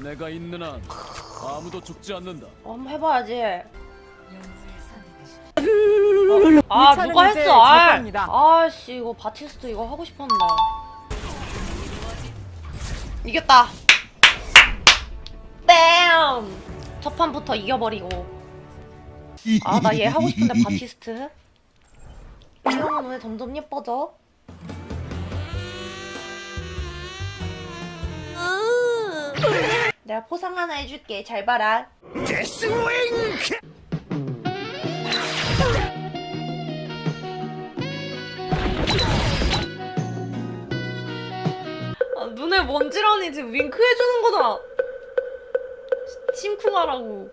내가 있는 한 아무도 죽지 않는다. 어, 한번 해봐야지. 어, 아 차는 누가 이제 했어? 아, 제거입니다. 아씨 이거 바티스트 이거 하고 싶었는데. 이겼다. 뺨. 첫 판부터 이겨버리고. 아 나 얘 하고 싶은데 바티스트. 이 형은 왜 점점 예뻐져? 내가 포상 하나 해줄게. 잘 봐라. 아, 눈에 먼지라니 지금 윙크 해주는 거잖아. 심쿵하라고.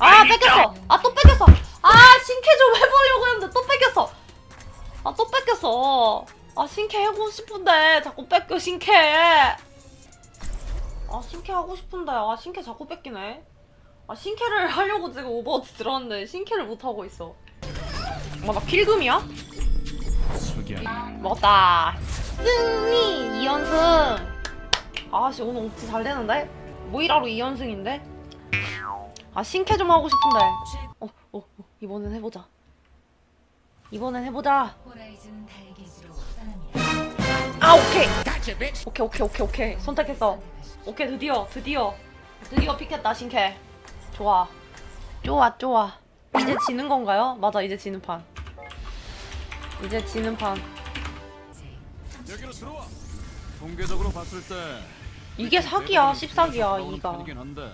아 뺏겼어. 아 또 뺏겼어. 아 신캐 좀 해보려고 했는데 또 뺏겼어. 아 또 뺏겼어. 아 신캐 하고 싶은데 자꾸 뺏겨 신캐. 아 신캐 하고 싶은데 아 신캐 자꾸 뺏기네. 아 신캐를 하려고 지금 오버워치 들어왔는데 신캐를 못 하고 있어. 뭐나 필금이야? 먹었다. 승리 2연승. 아씨 오늘 옥지 잘 되는데? 모이라로 2연승인데? 아 신캐 좀 하고 싶은데. 어, 어, 어 이번엔 해보자. 이번엔 해보자. 아 오케이. 오케이 오케이 오케이 오케이 선택했어. 오케이 드디어 드디어 드디어 픽했다 신캐. 좋아. 좋아 좋아. 이제 지는 건가요? 맞아 이제 지는 판. 이제 지는 판. 여기로 들어와. 통계적으로 봤을 때 이게 사기야 14기야 이가. 이긴 한데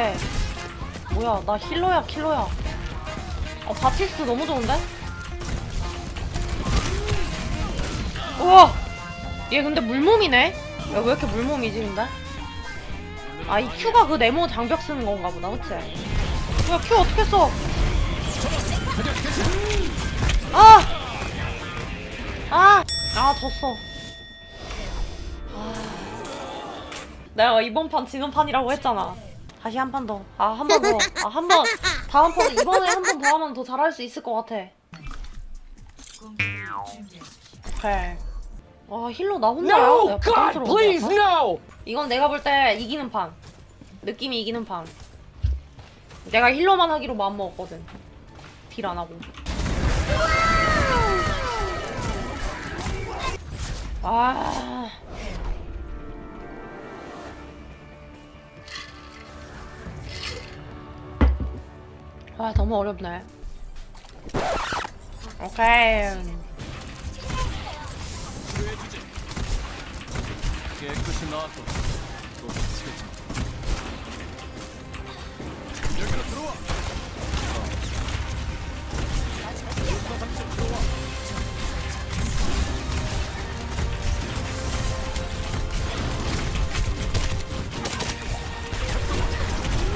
오케이. 뭐야, 나 힐러야, 킬러야. 어, 바티스트 너무 좋은데? 우와! 얘 근데 물몸이네? 야, 왜 이렇게 물몸이지, 근데? 아, 이 Q가 그 네모 장벽 쓰는 건가 보다, 그치? 뭐야, Q 어떻게 써? 아! 아! 아, 졌어. 아. 내가 이번 판 지는 판이라고 했잖아. 다시 한 판 더. 아, 한 번 더. 아, 한 번. 다음 판, 이번에 한 번 더 하면 더 잘할 수 있을 것 같아. 오케이. 와, 힐러 나 혼자야? No, 내가 God, 부담스러워. please, no! 이건 내가 볼 때 이기는 판. 느낌이 이기는 판. 내가 힐러만 하기로 마음먹었거든. 딜 안 하고. 아. 아, 너무 어렵네. 오케이. 깨끗이 나왔고.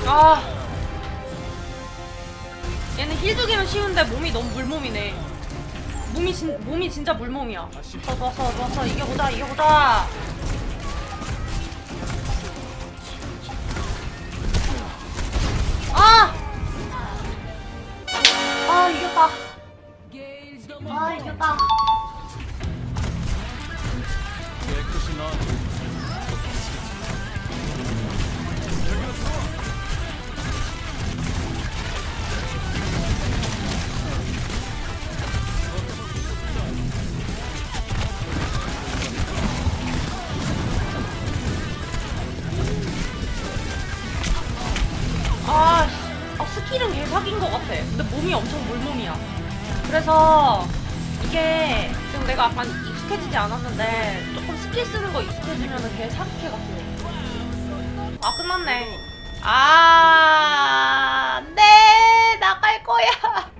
아. 얘는 힐 주기는 쉬운데 몸이 너무 물몸이네. 몸이 진 몸이 진짜 물몸이야. 좋았어, 좋았어, 좋았어. 이겨보자, 이겨보자. 아! 아, 이겼다. 아, 이겼다. 사기인 것 같아. 근데 몸이 엄청 물몸이야. 그래서 이게 지금 내가 약간 익숙해지지 않았는데 조금 스킬 쓰는 거 익숙해지면 개 사기캐 같아. 아, 끝났네. 아, 네, 나갈 거야.